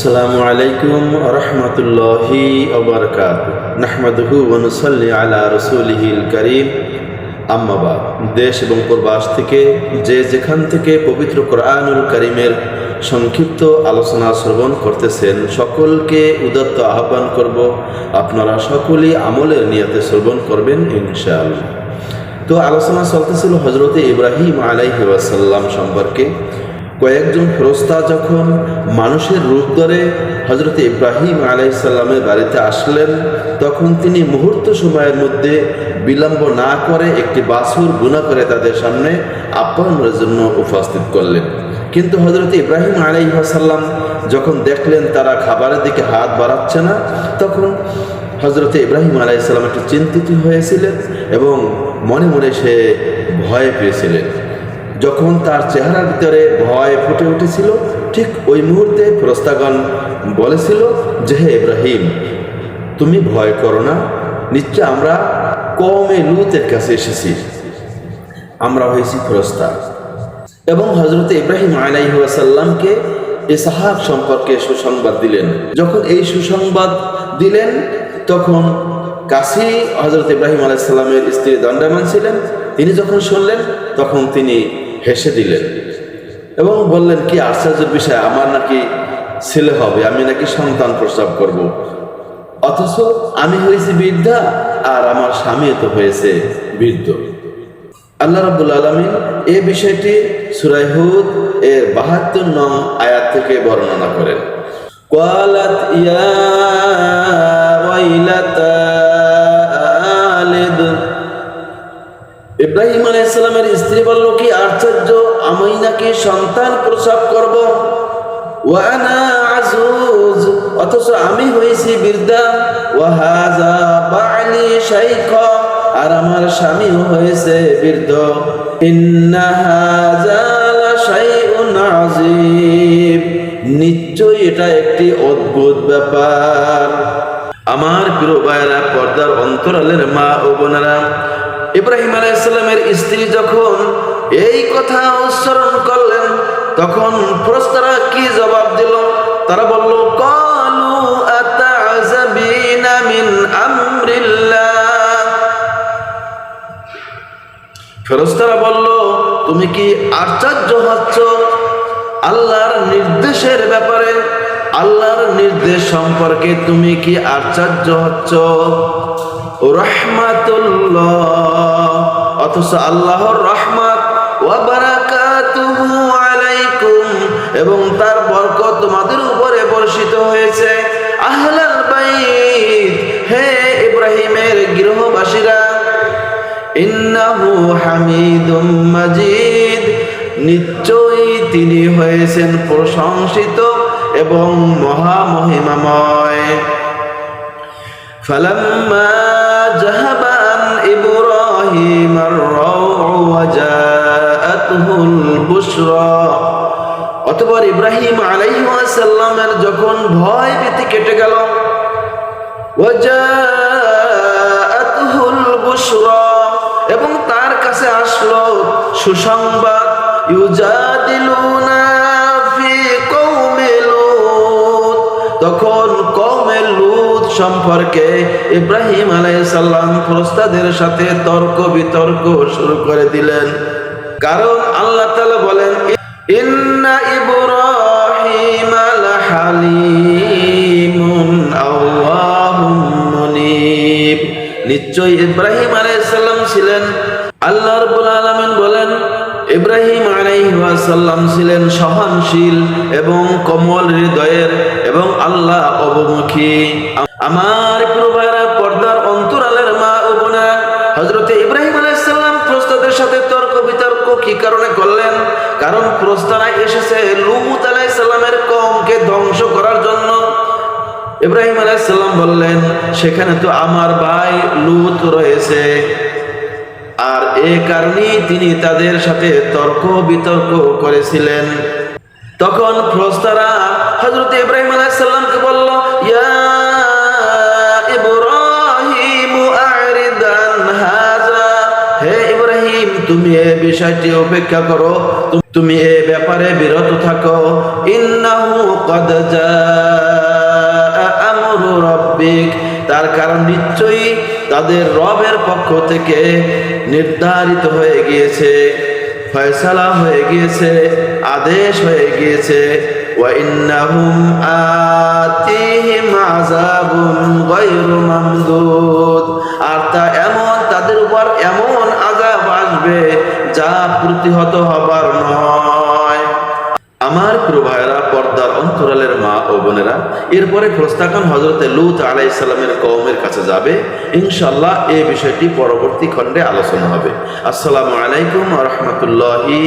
আসসালামু আলাইকুম রহমতুল্লাহি ওবরকাত নাহমাদুহু ওয়ানুসাল্লি আলা রসুলিহিল করিম। আম্মাবাদ দেশ এবং প্রবাস থেকে যে যেখান থেকে পবিত্র কোরআনুল করিমের সংক্ষিপ্ত আলোচনা শ্রবণ করতেছেন, সকলকে উদত্ত আহ্বান করব, আপনারা সকলেই আমলের নিয়তে শ্রবণ করবেন ইনশাআল্লাহ। তো আলোচনা চলতেছিল হজরতে ইব্রাহিম আলাইহি ওয়াসাল্লাম সম্পর্কে। কয়েকজন ফেরস্তা যখন মানুষের রূপ ধরে হজরত ইব্রাহিম আলাইসাল্লামের বাড়িতে আসলেন, তখন তিনি মুহূর্ত সময়ের মধ্যে বিলম্ব না করে একটি বাসুর গুণা করে তাদের সামনে আপ্যায়নের জন্য উপস্থিত করলেন। কিন্তু হজরত ইব্রাহিম আলাইসাল্লাম যখন দেখলেন তারা খাবারের দিকে হাত বাড়াচ্ছে না, তখন হজরত ইব্রাহিম আলাইসাল্লাম একটু চিন্তিত হয়েছিলেন এবং মনে মনে সে ভয় পেয়েছিলেন। যখন তার চেহারার ভিতরে ভয় ফুটে উঠেছিল, ঠিক ওই মুহূর্তে প্রস্তাগণ বলেছিল যে, হে ইব্রাহিম, তুমি ভয় করো না। নিশ্চয় আমরা কমে লুতের কাছে এসেছি। আমরা হয়েছি ফেরস্তা এবং হজরত ইব্রাহিম আলাইসাল্লামকে ইসাহাক সম্পর্কে সুসংবাদ দিলেন। যখন এই সুসংবাদ দিলেন, তখন কাশি হজরত ইব্রাহিম আলাইসাল্লামের স্ত্রী দণ্ডায়মান ছিলেন। তিনি যখন শুনলেন, তখন তিনি হেসে দিলেন। এবং বললেন, কি আশ্চর্যের বিষয়, আমার নাকি ছেলে হবে, আমি নাকি সন্তান প্রসব করব। অথচ আমি হয়েছি বৃদ্ধা, আর আমার স্বামী তো হয়েছে বৃদ্ধ। আল্লাহ রাবুল আলমী এ বিষয়টি সুরাইহুদ এর বাহাত্তর ন আয়াত থেকে বর্ণনা করেন। ইয়া আলাইসালামের স্ত্রী বলল, কি আশ্চর্য, আমি নাকি সন্তান প্রসব করব? অথচ আমি হয়েছি বৃদ্ধা। ওয়াহাজা বালি আর আমার স্বামীও হয়েছে বৃদ্ধ। নিশ্চয়ই এটা একটি অদ্ভুত ব্যাপার। আমার প্রিয় ভাইয়েরা, পর্দার অন্তরালের মা ও বোনেরা ইব্রাহিম আলাইসাল্লামের স্ত্রী যখন এই কথা উচ্চারণ করলেন, তখন ফরস্তারা কি জবাব দিল? তারা বলল, কলু আতাযাবিনা মিন আমরিল্লাহ। বলল, তুমি কি আশ্চর্য হচ্ছ? আল্লাহর নির্দেশের ব্যাপারে, আল্লাহর নির্দেশ সম্পর্কে তুমি কি আশ্চর্য হচ্ছ? রহমাতুল্লাহ। অথচ আল্লাহর রহমত আলাইকুম, এবং তার বরকত তোমাদের উপরে বর্ষিত হয়েছে। আহলাল বাইত, হে ইব্রাহিমের গৃহবাসীরা, ইন্নাহু হামিদুম মাজিদ, নিশ্চয়ই তিনি হয়েছেন প্রশংসিত এবং মহামহিমাময়। ফালাম্মা জাহাবা إبراهيم الروع وجاءته البشرى অতপর ইব্রাহিম আলাইসাল্লামের যখন ভয় ভীতি কেটে গেল ওয়াজাআতুহুল বুশরা এবং তার কাছে আসলো সুসংবাদ ইউজাদিলুনা ফি কওমি লূত তখন কওমে লূত সম্পর্কে ইব্রাহিম আলাইসাল্লাম ফেরেশতাদের সাথে তর্ক বিতর্ক শুরু করে দিলেন। কারণ আল্লাহ তাআলা বলেন, ইন্না ইব্রাহিম মুনিব। নিশ্চয় ইব্রাহিম আলাইসাল্লাম ছিলেন আল্লাহ রাব্বুল আলামিন বলেন, ইব্রাহিম আলাইহাল্লাম ছিলেন সহনশীল এবং কমল হৃদয়ের এবং আল্লাহ অবমুখী। আমার প্রভারা পর্দার অন্তরালের মা ও বোনা হজরতে ইব্রাহিম আলাইসাল্লাম প্রস্তাদের সাথে তর্ক বিতর্ক কি কারণে করলেন? কারণ প্রস্তানায় এসেছে লুমুত আলাইসাল্লামের কমকে ধ্বংস করার জন্য। ইব্রাহিম আলাইসাল্লাম বললেন, সেখানে তো আমার ভাই লুত রয়েছে। আর এ কারণেই তিনি তাদের সাথে তর্ক বিতর্ক করেছিলেন। তখন ফ্রস্তারা হজরত ইব্রাহিম আলাইসাল্লামকে বলল, ইয়া তুমি এ বিষয়টি অপেক্ষা করো। তুমি এ ব্যাপারে বিরত থাকো। ইন্নাহু কদ আমরু রব্বিক। তার কারণ নিশ্চয়ই তাদের রবের পক্ষ থেকে নির্ধারিত হয়ে গিয়েছে, ফয়সালা হয়ে গিয়েছে, আদেশ হয়ে গিয়েছে। وإنهم آتيهم عذاب غير আর তা এমন, তাদের উপর এমন আসবে, যা প্রতিহত হবার নয়। আমার প্রভায়রা পর্দার অন্তরালের মা ও বোনেরা, এরপরে খোস্তাকান হজরতে লুত আলাই ইসলামের কৌমের কাছে যাবে। ইনশাল্লাহ এ বিষয়টি পরবর্তী খণ্ডে আলোচনা হবে। আসসালামু আলাইকুম রহমতুল্লাহি